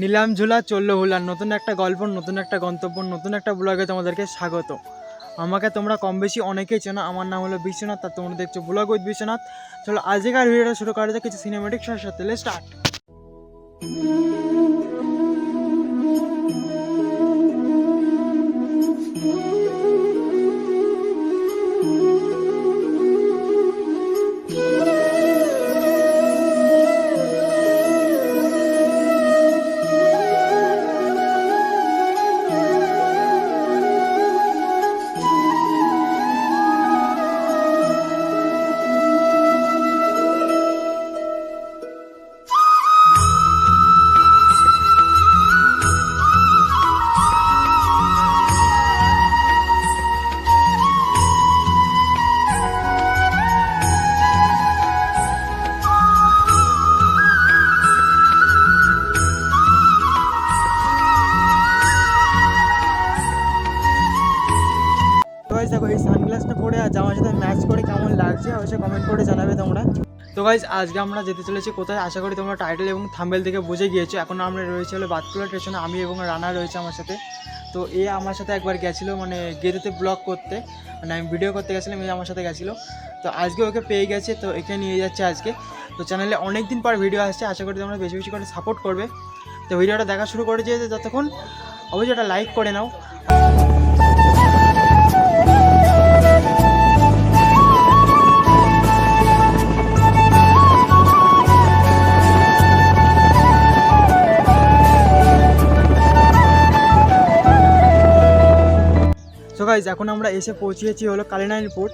নিলাম ঝুলা, চলল হুলা। নতুন একটা গল্প, নতুন একটা গন্তব্য, নতুন একটা ব্লগে তোমাদেরকে স্বাগত। আমাকে তোমরা কম বেশি অনেকেই চেনো, আমার নাম হলো বিশ্বনাথ, আর তোমরা দেখছ ব্লগ উইথ বিশ্বনাথ। চলো, আজকের ভিডিওটা শুরু করা যাক, কিছু সিনেমেটিক সাথে। স্টার্ট দেখো এই সানগ্লাসটা পরে আর জামার সাথে ম্যাচ করে কেমন লাগছে অবশ্যই কমেন্ট করে জানাবে তোমরা। তো গাইজ আজকে আমরা যেতে চলেছি কোথায়? আশা করি তোমরা টাইটেল এবং থাম্বেল থেকে বুঝে গিয়েছো। এখন আমরা রয়েছে হলো বাতকুলা স্টেশনে আমি এবং রানা রয়েছে আমার সাথে। তো এ আমার সাথে একবার গেছিল মানে গেদুতে ব্লগ করতে। মানে আমি ভিডিও করতে গেছিলাম, এ আমার সাথে গেছিল। তো আজকে ওকে পেয়ে গেছে, তো একে নিয়ে যাচ্ছে আজকে। তো চ্যানেলে অনেক দিন পর ভিডিও আসছে, আশা করি তোমরা বেশি বেশি করে সাপোর্ট করবে। তো ভিডিওটা দেখা শুরু করে দিয়েছে যতক্ষণ, অবশ্যই এটা লাইক করে নাও। গাইজ এখন আমরা এসে পৌঁছিয়েছি হলো কালিনাইনপুর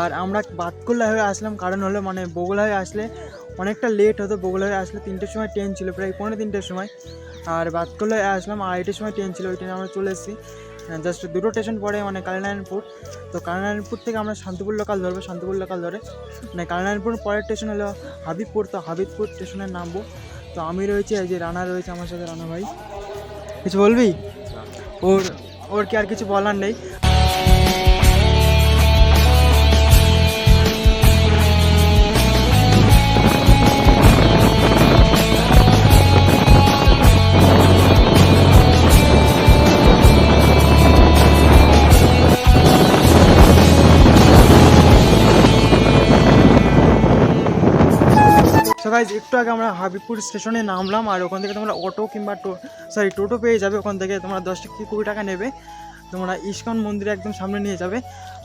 আর আমরা বাতকুল্লা হয়ে আসলাম কারণ হলো মানে বগুলা হয়ে আসলে অনেকটা লেট হতো। বগুলা হয়ে আসলে তিনটের সময় ট্রেন ছিল প্রায় পৌনে তিনটের সময়। আর বাতকুল্লা হয়ে আসলাম আড়াইটের সময় ট্রেন ছিল ওই ট্রেনে আমরা চলে এসেছি। জাস্ট দুটো স্টেশন পরে মানে কালিনারায়ণপুর তো কালিনারায়ণপুর থেকে আমরা শান্তিপুর লোকাল ধরবো শান্তিপুর লোকাল ধরে। মানে কালিনারায়ণপুর পরের স্টেশন হলো হাবিবপুর তো হাবিবপুর স্টেশনে নামবো। তো আমি রয়েছি এই যে রানা রয়েছে আমার সাথে রানা ভাই। কিছু বলবি? ওর ওর কি আর কিছু বলার নেই? গাইজ একটু আগে আমরা হাবিবপুর স্টেশনে নামলাম, আর ওখান থেকে তোমরা অটো কিংবা টো সরি টোটো পেয়ে যাবে। ওখান থেকে তোমরা দশ থেকে কুড়ি টাকা নেবে। তোমরা ইস্কন মন্দিরে একদম সামনে নিয়ে যাবে।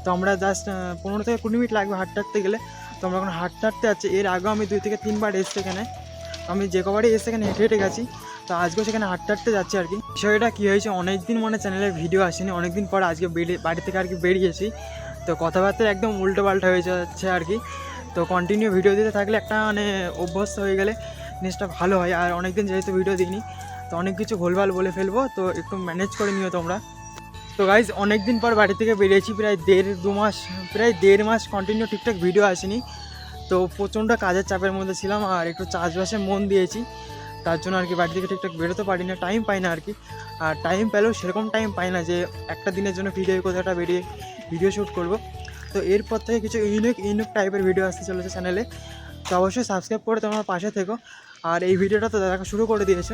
তো আমরা জাস্ট পনেরো থেকে কুড়ি মিনিট লাগবে হাঁটতে হাঁটতে গেলে। তো আমরা এখন হাঁটতে হাঁটতে যাচ্ছি। এর আগেও আমি দুই থেকে তিনবার এসছি এখানে। আমি যে কবারই এসে এখানে হেঁটে হেঁটে গেছি। তো আজকেও সেখানে হাঁটতে হাঁটতে যাচ্ছি আর কি। বিষয়টা কী হয়েছে অনেক দিন মানে চ্যানেলের ভিডিও আসেনি। অনেক দিন পর আজকে বেরিয়ে বাড়ি থেকে আর কি বেরিয়েছি। তো কথাবার্তা একদম উল্টো পাল্টা হয়ে যাচ্ছে আর কি। তো কন্টিনিউ ভিডিও দিতে থাকলে একটা মানে অভ্যস্ত হয়ে গেলে জিনিসটা ভালো হয়। আর অনেক দিন যেহেতু ভিডিও দিইনি, তো অনেক কিছু ভুলভাল বলে ফেলব, তো একটু ম্যানেজ করে নিও তোমরা। তো গাইজ অনেক দিন পর বাড়ি থেকে বেরিয়েছি, প্রায় দেড়, দু মাস, প্রায় দেড় মাস কন্টিনিউ ঠিকঠাক ভিডিও আসেনি। তো প্রচণ্ড কাজের চাপের মধ্যে ছিলাম আর একটু চাষবাসে মন দিয়েছি। তার জন্য আর কি বাড়ি থেকে ঠিকঠাক বেরোতে পারি না টাইম পাই না আর কি। আর টাইম পেলেও সেরকম টাইম পাই না যে একটা দিনের জন্য ভিডিও কোথাও একটা বেরিয়ে ভিডিও শ্যুট করব। তো এরপর থেকে কিছু ইউনিক ইউনিক টাইপের ভিডিও আসতে চলেছে চ্যানেলে তো অবশ্যই সাবস্ক্রাইব করে তোমার পাশে থেকো। আর এই ভিডিওটা তো দেখা শুরু করে দিয়েছ।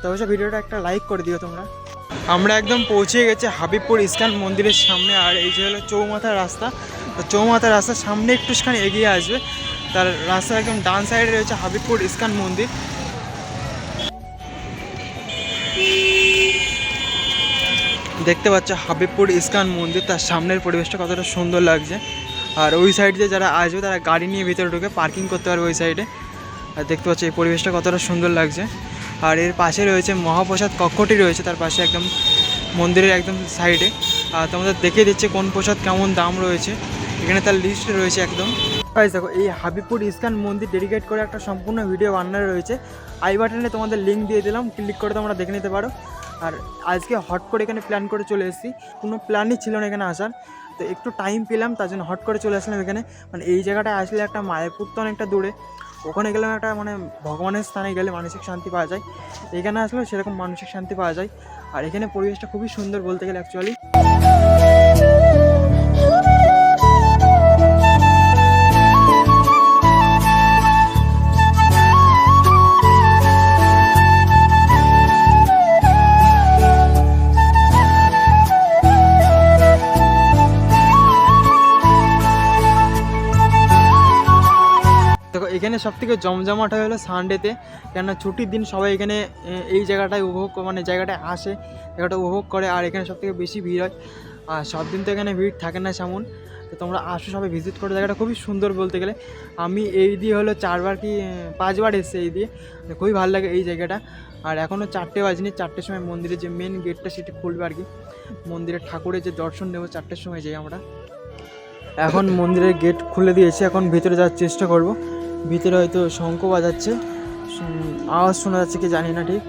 তো অবশ্যই ভিডিওটা একটা লাইক করে দিও তোমরা। আমরা একদম পৌঁছে গেছি হাবিবপুর ইস্কান মন্দিরের সামনে। আর এই যে হলো চৌমাথার রাস্তা। তো চৌমাথার রাস্তার সামনে একটুখানি এগিয়ে আসবে। তার রাস্তার একদম ডান সাইডে রয়েছে হাবিবপুর ইস্কান মন্দির। দেখতে পাচ্ছ হাবিবপুর ইস্কান মন্দির, তার সামনের পরিবেশটা কতটা সুন্দর লাগছে। আর ওই সাইড দিয়ে যারা আসবে, তারা গাড়ি নিয়ে ভিতরে ঢুকে পার্কিং করতে পারবে ওই সাইডে আর দেখতে পাচ্ছ এই পরিবেশটা কতটা সুন্দর লাগছে। আর এর পাশে রয়েছে মহাপ্রসাদ কক্ষটি রয়েছে, তার পাশে একদম মন্দিরের একদম সাইডে আর তোমাদের দেখিয়ে দিচ্ছে কোন প্রসাদ কেমন দাম রয়েছে। এখানে তার লিস্ট রয়েছে একদম। গাইস দেখো, এই হাবিবপুর ইস্কান মন্দির ডেডিকেট করে একটা সম্পূর্ণ ভিডিও বানানো রয়েছে। আই বাটনে তোমাদের লিঙ্ক দিয়ে দিলাম ক্লিক করে তোমরা দেখে নিতে পারো। আর আজকে হট করে এখানে প্ল্যান করে চলে এসেছি। কোনো প্ল্যানই ছিল না এখানে আসার। তো একটু টাইম পেলাম, তার জন্য হট করে চলে আসলাম এখানে। মানে এই জায়গাটায় আসলে একটা মায়াপুর তো অনেকটা দূরে। ওখানে গেলাম একটা মানে ভগবানের স্থানে গেলে মানসিক শান্তি পাওয়া যায়। এখানে আসলে সেরকম মানসিক শান্তি পাওয়া যায়। আর এখানে পরিবেশটা খুবই সুন্দর বলতে গেলে অ্যাকচুয়ালি সব থেকে জমজমাট হয়ে হলো সানডেতে কেননা ছুটির দিন সবাই এখানে এই জায়গাটায় উপভোগ মানে জায়গাটায় আসে, জায়গাটা উপভোগ করে, আর এখানে সব থেকে বেশি ভিড় হয়। আর সব দিন তো এখানে ভিড় থাকে না সেমন। তো তোমরা আসো সবাই ভিজিট করো। জায়গাটা খুবই সুন্দর বলতে গেলে। আমি এই দিয়ে হলো চারবার কি, পাঁচবার এসেছি এই দিয়ে। খুবই ভালো লাগে এই জায়গাটা। আর এখনও চারটে বাজেনি, চারটের সময় মন্দিরের যে মেন গেটটা সেটা খুলবে আর কি। মন্দিরের ঠাকুরের যে দর্শন নেব চারটের সময় যাই আমরা। এখন মন্দিরের গেট খুলে দিয়েছি। এখন ভিতরে যাওয়ার চেষ্টা করব। ভিতরে হয়তো শঙ্খ বাজাচ্ছে। আওয়াজ শোনা যাচ্ছে কি জানি না ঠিক।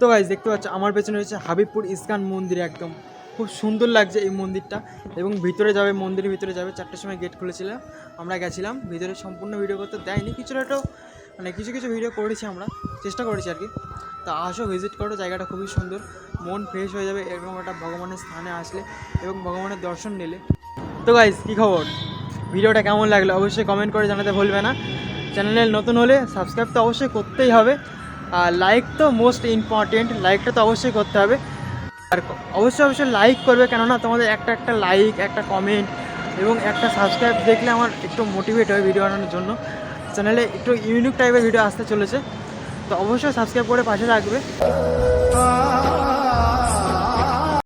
তো গাইজ দেখতে পাচ্ছ, আমার পেছনে রয়েছে হাবিবপুর ইস্কান মন্দির একদম। খুব সুন্দর লাগছে এই মন্দিরটা এবং ভিতরে যাবে, মন্দিরের ভিতরে যাবে। চারটের সময় গেট খুলেছিল আমরা গেছিলাম। ভিতরে সম্পূর্ণ ভিডিও করতে দেয়নি কিছুটা একটু মানে কিছু কিছু ভিডিও করেছি আমরা, চেষ্টা করেছি আর কি। তা আসো ভিজিট করো, জায়গাটা খুবই সুন্দর, মন ফ্রেশ হয়ে যাবে এরকম একটা ভগবানের স্থানে আসলে এবং ভগবানের দর্শন নিলে। তো গাইজ কী খবর? ভিডিওটা কেমন লাগল? অবশ্যই কমেন্ট করে জানাতে ভুলবে না। চ্যানেলে নতুন হলে সাবস্ক্রাইব তো অবশ্যই করতেই হবে। আর লাইক তো মোস্ট ইম্পর্টেন্ট লাইকটা তো অবশ্যই করতে হবে। আর অবশ্যই অবশ্যই লাইক করবে, কেননা তোমাদের একটা একটা লাইক একটা কমেন্ট এবং একটা সাবস্ক্রাইব দেখলে আমার একটু মোটিভেট হয় ভিডিও বানানোর জন্য। চ্যানেলে একটু ইউনিক টাইপের ভিডিও আসতে চলেছে। তো অবশ্যই সাবস্ক্রাইব করে পাশে রাখবে